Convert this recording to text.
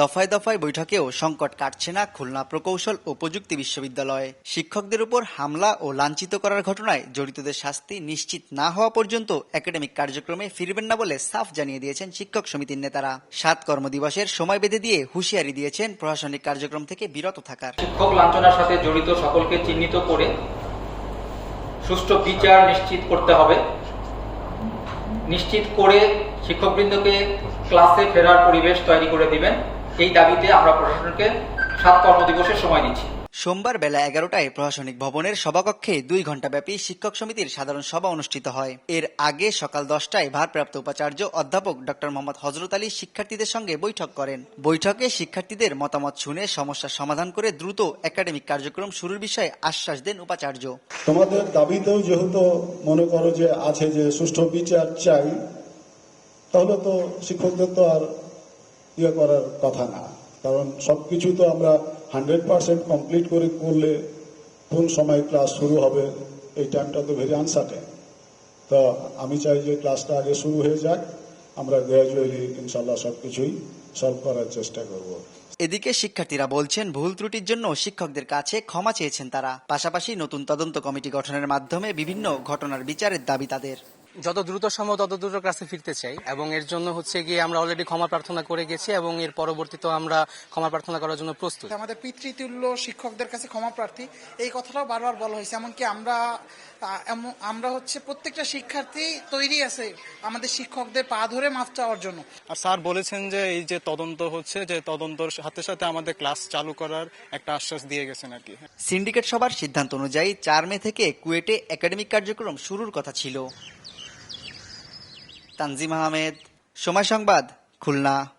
দফায় দফায় বৈঠকেও সংকট কাটছে না খুলনা প্রকৌশল ও প্রযুক্তি বিশ্ববিদ্যালয়ে। শিক্ষকদের উপর হামলা ও লাঞ্ছিত করার ঘটনায় জড়িতদের শাস্তি নিশ্চিত না হওয়া পর্যন্ত একাডেমিক কার্যক্রমে ফিরবেন না বলে সাফ জানিয়ে দিয়েছেন শিক্ষক সমিতির নেতারা। সাত কর্মদিবসের সময় বেঁধে দিয়ে হুঁশিয়ারি দিয়েছেন প্রশাসনিক কার্যক্রম থেকে বিরত থাকার। শিক্ষক লাঞ্ছনার সাথে জড়িত সকলকে চিহ্নিত করে সুষ্ঠু বিচার নিশ্চিত করতে হবে। নিশ্চিত করে শিক্ষকবৃন্দকে ক্লাসে ফেরার পরিবেশ তৈরি করে দিবেন। এই দাবিতে আমরা প্রশাসনকে সাত কর্মদিবসের সময় দিচ্ছি। সোমবার বেলা এগারোটায় প্রশাসনিক ভবনের সভাকক্ষে দুই ঘণ্টাব্যাপী শিক্ষক সমিতির সাধারণ সভা অনুষ্ঠিত হয়। এর আগে সকাল দশটায় ভারপ্রাপ্ত উপাচার্য অধ্যাপক ডক্টর মোহাম্মদ হজরত আলী শিক্ষার্থীদের সঙ্গে বৈঠক করেন। বৈঠকে শিক্ষার্থীদের মতামত শুনে সমস্যার সমাধান করে দ্রুত একাডেমিক কার্যক্রম শুরুর বিষয়ে আশ্বাস দেন উপাচার্য। তোমাদের দাবিতেও যেহেতু মনে করো যে আছে যে সুষ্ঠু বিচার চাই তাহলে তো শিক্ষকদের তো আর ইয়ে করার কথা না। কারণ সবকিছু তো আমরা হান্ড্রেড পার্সেন্ট কমপ্লিট করে করলে কোন সময় ক্লাস শুরু হবে, এই টাইমটা তো ভেরি আনসার্টেন তো আমি চাই যে ক্লাসটা আগে শুরু হয়ে যাক, আমরা গ্র্যাজুয়ালি ইনশাল্লাহ সবকিছুই সলভ করার চেষ্টা করব। এদিকে শিক্ষার্থীরা বলছেন, ভুল ত্রুটির জন্য শিক্ষকদের কাছে ক্ষমা চেয়েছেন তারা। পাশাপাশি নতুন তদন্ত কমিটি গঠনের মাধ্যমে বিভিন্ন ঘটনার বিচারের দাবি তাদের। যত দ্রুত সম্ভব তত দ্রুত ক্লাসে ফিরতে চাই এবং এর জন্য হচ্ছে গিয়ে আমরা অলরেডি ক্ষমা প্রার্থনা করে গেছি এবং এর পরবর্তীতেও আমরা ক্ষমা প্রার্থনা করার জন্য প্রস্তুত। আমাদের পিতৃতুল্য শিক্ষকদের কাছে ক্ষমা প্রার্থী এই কথাটাও বারবার বলা হয়েছে এমনকি আমরা এমন- আমরা হচ্ছে প্রত্যেকটা শিক্ষার্থী তৈরি আছে আমাদের শিক্ষকদের পা ধরে মাফ চাওয়ার জন্য। আর স্যার বলেছেন যে এই যে তদন্ত হচ্ছে যে তদন্তর সাথে সাথে আমাদের ক্লাস চালু করার একটা আশ্বাস দিয়ে গেছেন আর কি। সিন্ডিকেট সভার সিদ্ধান্ত অনুযায়ী চার মে থেকে কুয়েটে একাডেমিক কার্যক্রম শুরুর কথা ছিল। তানজিম আহমেদ। সময় সংবাদ খুলনা।